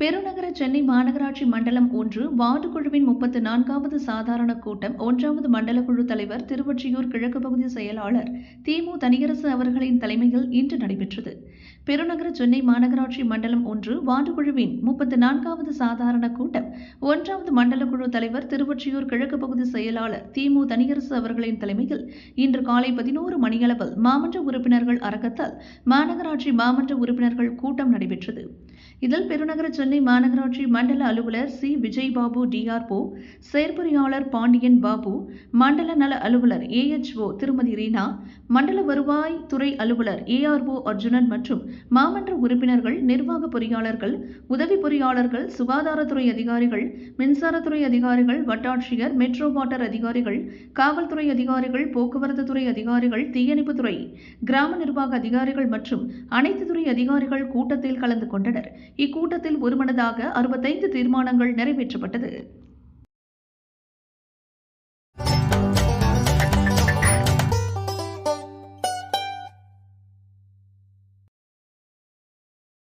பெருநகர சென்னை மாநகராட்சி மண்டலம் ஒன்று வார்டு குழுவின் முப்பத்து நான்காவது சாதாரண கூட்டம். ஒன்றாவது மண்டல குழு தலைவர் திருவொற்றியூர் கிழக்கு பகுதி செயலாளர் திமு தனியரசு அவர்களின் தலைமையில் இன்று நடைபெற்றது. பெருநகர சென்னை மாநகராட்சி மண்டலம் ஒன்று வார்டு குழுவின் முப்பத்து நான்காவது சாதாரண கூட்டம். ஒன்றாவது மண்டல குழு தலைவர் திருவொற்றியூர் கிழக்கு பகுதி செயலாளர் திமு தனியரசு அவர்களின் தலைமையில் இன்று காலை பதினோரு மணியளவில் மாமன்ற உறுப்பினர்கள் அரங்கத்தால் மாநகராட்சி மாமன்ற உறுப்பினர்கள் கூட்டம் நடைபெற்றது. இதில் பெருநகர சென்னை மாநகராட்சி மண்டல அலுவலர் சி. விஜய்பாபு டிஆர்ஓ செயற்பொறியாளர் பாண்டியன் பாபு மண்டல நல அலுவலர் ஏஎச்ஓ திருமதி ரீனா மண்டல வருவாய் துறை அலுவலர் ஏஆர்ஓ அர்ஜுனன் மற்றும் மாமன்ற உறுப்பினர்கள் நிர்வாக பொறியாளர்கள் உதவி பொறியாளர்கள் சுகாதாரத்துறை அதிகாரிகள் மின்சாரத்துறை அதிகாரிகள் வட்டாட்சியர் மெட்ரோ வாட்டர் அதிகாரிகள் காவல்துறை அதிகாரிகள் போக்குவரத்து துறை அதிகாரிகள் தீயணைப்புத்துறை கிராம நிர்வாக அதிகாரிகள் மற்றும் அனைத்து துறை அதிகாரிகள் கூட்டத்தில் கலந்து கொண்டனர். இக்கூட்டத்தில் ஒருமனதாக அறுபத்தைந்து தீர்மானங்கள் நிறைவேற்றப்பட்டது.